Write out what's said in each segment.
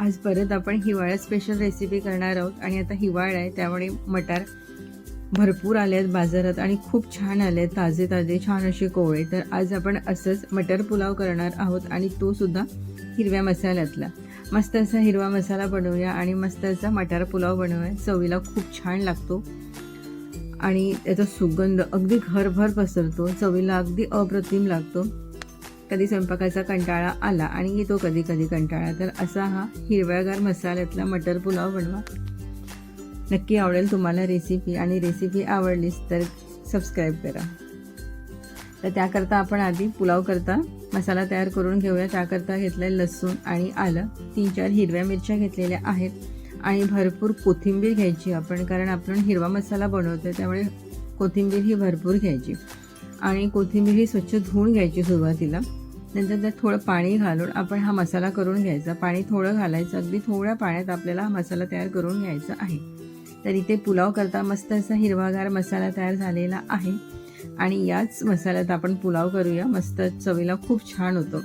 आज परत आपण हिवाळ्यात स्पेशल रेसिपी करणार आहोत. आणि आता हिवाळा आहे त्यामुळे मटार भरपूर आले आहेत बाजारात आणि खूप छान आले आहेत ताजे ताजे छान असे कोवळे. तर आज आपण असंच मटर पुलाव करणार आहोत आणि तो सुद्धा हिरव्या मसाल्यातला. मस्त असा हिरवा मसाला बनवूया आणि मस्त असा मटार पुलाव बनवूया. चवीला खूप छान लागतो. आणि त्याचा सुगंध अगदी घरभर पसरतो. चवीला अगदी अप्रतिम लागतो. कधी स्वयंपाकाचा कंटाळा आला आणि येतो कधी कधी कंटाळा तर असा हा हिरव्यागार मसाल्यातला मटर पुलाव बनवा. नक्की आवडेल तुम्हाला रेसिपी आणि रेसिपी आवडलीच तर सबस्क्राईब करा. तर त्याकरता आपण आधी पुलाव करता मसाला तयार करून घेऊया. त्याकरता घेतलं आहे लसूण आणि आलं. तीन चार हिरव्या मिरच्या घेतलेल्या आहेत आणि भरपूर कोथिंबीर घ्यायची आपण कारण आपण हिरवा मसाला बनवतो त्यामुळे कोथिंबीर ही भरपूर घ्यायची. आणि कोथिंबीर ही स्वच्छ धुवून घ्यायची सुरुवातीला. नंतर त्यात थोडं पाणी घालून आपण हा मसाला करून घ्यायचा. पाणी थोडं घालायचं. अगदी थोड्या पाण्यात आपल्याला हा मसाला तयार करून घ्यायचा आहे. तर इथे पुलाव करता मस्त असा हिरवागार मसाला तयार झालेला आहे. आणि याच मसाल्यात आपण पुलाव करूया. मस्त चवीला खूप छान होतो.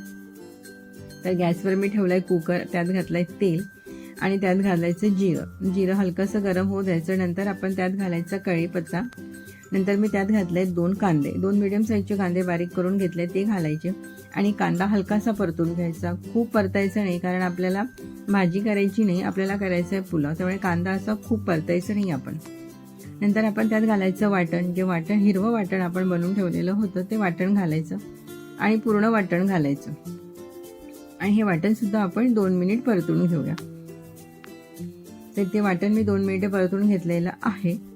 तर गॅसवर मी ठेवलं आहे कुकर. त्यात घातलं आहे तेल. आणि त्यात घालायचं जिरं. जिरं हलकंसं गरम होऊ द्यायचं. नंतर आपण त्यात घालायचा कळीपत्ता नंतर मी त्यात घातले दोन कांदे. दोन मिडियम साईजचे कांदे बारीक करून घेतले ते घालायचे. आणि कांदा हलकासा परतून घ्यायचा. खूप परतायचा नाही कारण आपल्याला भाजी करायची नाही आपल्याला करायचं आहे पुलाव. त्यामुळे कांदा असा खूप परतायचं नाही आपण. नंतर आपण त्यात घालायचं वाटण. जे वाटण हिरवं वाटण आपण बनवून ठेवलेलं होतं ते वाटण घालायचं. आणि पूर्ण वाटण घालायचं. आणि हे वाटणसुद्धा आपण दोन मिनिट परतून घेऊया. तर ते वाटण मी दोन मिनिटे परतून घेतलेलं आहे.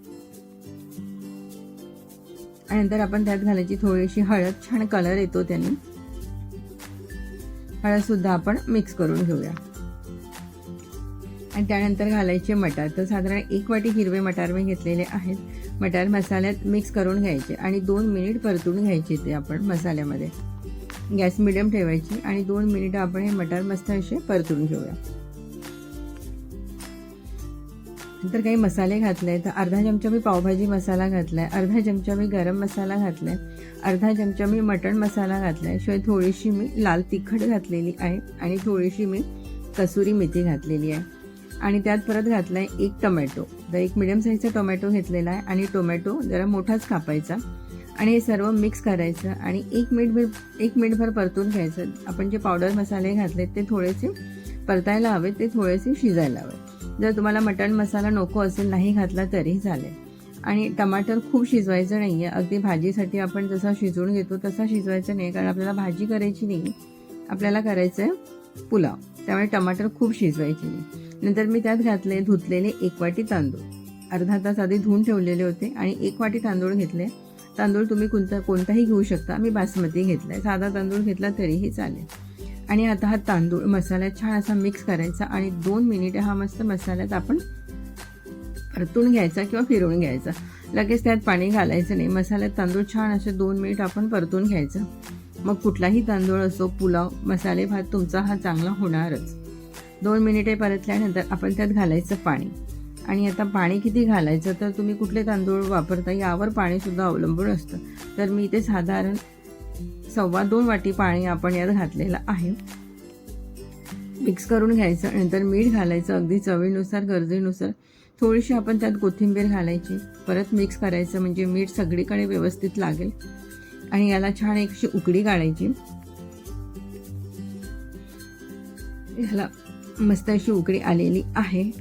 त्यानंतर नंतर आपण त्यात घालायची थोडीशी हळद छान कलर येतो त्याने. हळदसुद्धा आपण मिक्स करून घेऊया. आणि त्यानंतर घालायचे मटार. तर साधारण एक वाटी हिरवे मटार मी घेतलेले आहेत. मटार मसाल्यात मिक्स करून घ्यायचे आणि दोन मिनिट परतून घ्यायचे ते आपण मसाल्यामध्ये. गॅस मिडियम ठेवायची आणि दोन मिनिटं आपण हे मटार मस्त असे परतून घेऊया. नंतर काही मसाले घातले तर अर्धा चमचा मी पावभाजी मसाला घातला आहे अर्धा चमचा मी गरम मसाला घातला आहे अर्धा चमचा मी मटण मसाला घातला आहे शिवाय थोडीशी मी लाल तिखट घातलेली आहे आणि थोडीशी मी कसुरी मेथी घातलेली आहे. आणि त्यात परत घातला आहे एक टोमॅटो. तर एक मिडियम साईजचा टोमॅटो घेतलेला आहे आणि टोमॅटो जरा मोठाच कापायचा. आणि हे सर्व मिक्स करायचं आणि एक मिनिट एक मिनिटभर परतून घ्यायचं. आपण जे पावडर मसाले घातले ते थोडेसे परतायला हवेत ते थोडेसे शिजायला हवेत. जर तुम्हाला मटण मसाला नको असेल नाही घातला तरी चालेल. आणि टमाटर खूप शिजवायचं नाही आहे अगदी भाजीसाठी आपण जसा शिजवून घेतो तसा शिजवायचं नाही कारण आपल्याला भाजी करायची नाही. आपल्याला करायचं आहे पुलाव. त्यामुळे टमाटर खूप शिजवायचे नाही. नंतर मी त्यात घातले धुतलेले एक वाटी तांदूळ. अर्धा तास आधी धुवून ठेवलेले होते आणि एक वाटी तांदूळ घेतले. तांदूळ तुम्ही कोणता कोणताही घेऊ शकता. मी बासमती घेतला आहे साधा तांदूळ घेतला तरीही चालेल. आणि आता हा तांदूळ मसाल्यात छान असा मिक्स करायचा आणि दोन मिनिटं हा मस्त मसाल्यात आपण परतून घ्यायचा किंवा फिरवून घ्यायचा. लगेच त्यात पाणी घालायचं नाही. मसाल्यात तांदूळ छान असे दोन मिनिट आपण परतून घ्यायचं. मग कुठलाही तांदूळ असो पुलाव मसाले भात तुमचा हा चांगला होणारच. दोन मिनिटे परतल्यानंतर आपण त्यात घालायचं पाणी. आणि आता पाणी किती घालायचं? तर तुम्ही कुठले तांदूळ वापरता यावर पाणीसुद्धा अवलंबून असतं. तर मी ते साधारण सव्वा दोन वाटी पाणी आपण यात घातलेलं आहे. मिक्स करून घ्यायचं नंतर मीठ घालायचं अगदी चवीनुसार गरजेनुसार. थोडीशी आपण त्यात कोथिंबीर घालायची. परत मिक्स करायचं म्हणजे मीठ सगळीकडे व्यवस्थित लागेल. आणि याला छान एकशी उकडी काढायची. ह्याला मस्त अशी उकडी आलेली आहे.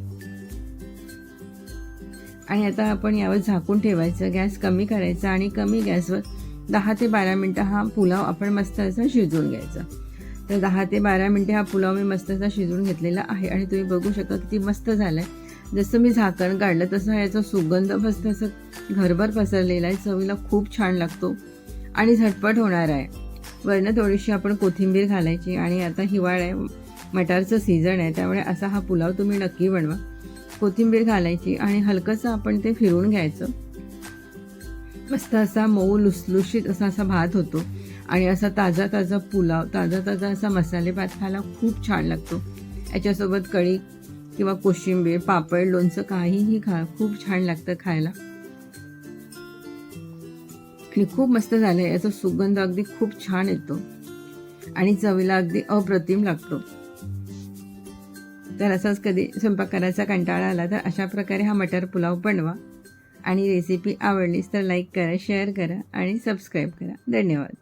आणि आता आपण यावर झाकून ठेवायचं. गॅस कमी करायचा आणि कमी गॅसवर दहा ते बारा मिनटं हा पुलाव आपण मस्त असा शिजवून घ्यायचा. तर दहा ते बारा मिनटे हा पुलाव मी मस्त असा शिजवून घेतलेला आहे आणि तुम्ही बघू शकता किती मस्त झालं आहे जसं मी झाकण काढलं तसं याचा सुगंध मस्त असं घरभर पसरलेला आहे. चवीला खूप छान लागतो आणि झटपट होणार आहे. वरनं थोडीशी आपण कोथिंबीर घालायची आणि आता हिवाळा आहे मटारचं सीझन आहे त्यामुळे असा हा पुलाव तुम्ही नक्की बनवा. कोथिंबीर घालायची आणि हलकंसं आपण ते फिरून घ्यायचं. मस्त असा मऊ लुसलुशीत असा असा भात होतो. आणि असा ताजा ताजा पुलाव ताजा ताजा असा मसाले भात खायला खूप छान लागतो. याच्यासोबत कढी किंवा कोशिंबीर पापड लोणचं काहीही खा खूप छान लागतं खायला. आणि खूप मस्त झालं आहे याचा सुगंध अगदी खूप छान येतो. आणि चवीला अगदी अप्रतिम लागतो. तर असाच कधी स्वयंपाक करायचा कंटाळा आला तर अशा प्रकारे हा मटर पुलाव बनवा. आणि रेसिपी आवडलीच तर लाईक करा शेअर करा आणि सबस्क्राईब करा. धन्यवाद.